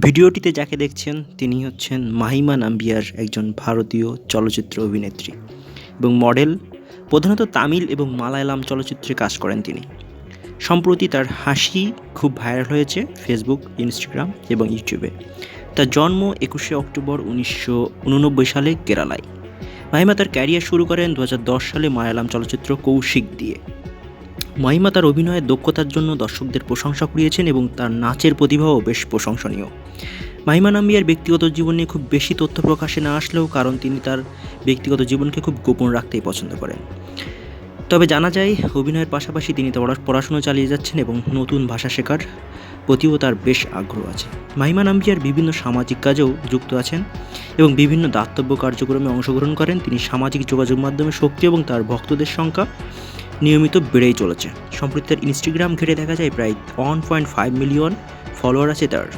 ভিডিওটিতে যাকে দেখছেন, তিনি হচ্ছেন মাহিমা নাম্বিয়ার একজন ভারতীয় চলচ্চিত্র অভিনেত্রী এবং মডেল, প্রধানত তামিল এবং মালায়ালাম চলচ্চিত্রে কাজ করেন তিনি। সম্প্রতি তার হাসি খুব ভাইরাল হয়েছে ফেসবুক, ইনস্টাগ্রাম এবং ইউটিউবে। তার জন্ম একুশে অক্টোবর উনিশশো উননব্বই সালে কেরালায়। মাহিমা তার ক্যারিয়ার শুরু করেন দু হাজার দশ সালে মায়ালাম চলচ্চিত্র কৌশিক দিয়ে। মাহিমা তার অভিনয়ের দক্ষতার জন্য দর্শকদের প্রশংসা কুড়িয়েছেন এবং তার নাচের প্রতিভাও বেশ প্রশংসনীয়। মাহিমা নাম্বিয়ার ব্যক্তিগত জীবন নিয়ে খুব বেশি তথ্য প্রকাশে না আসলেও কারণ তিনি তার ব্যক্তিগত জীবনকে খুব গোপন রাখতেই পছন্দ করেন। তবে জানা যায়, অভিনয়ের পাশাপাশি তিনি তার পড়াশুনো চালিয়ে যাচ্ছেন এবং নতুন ভাষা শেখার প্রতিও তার বেশ আগ্রহ আছে। মাহিমা নাম্বিয়ার বিভিন্ন সামাজিক কাজেও যুক্ত আছেন এবং বিভিন্ন দাতব্য কার্যক্রমে অংশগ্রহণ করেন। তিনি সামাজিক যোগাযোগ মাধ্যমে শক্তি এবং তার ভক্তদের সংখ্যা নিয়মিত বেড়েই চলেছে। সম্প্রতি তার ইনস্টাগ্রাম ঘেটে দেখা যায় প্রায় one point five million follower আছে তার।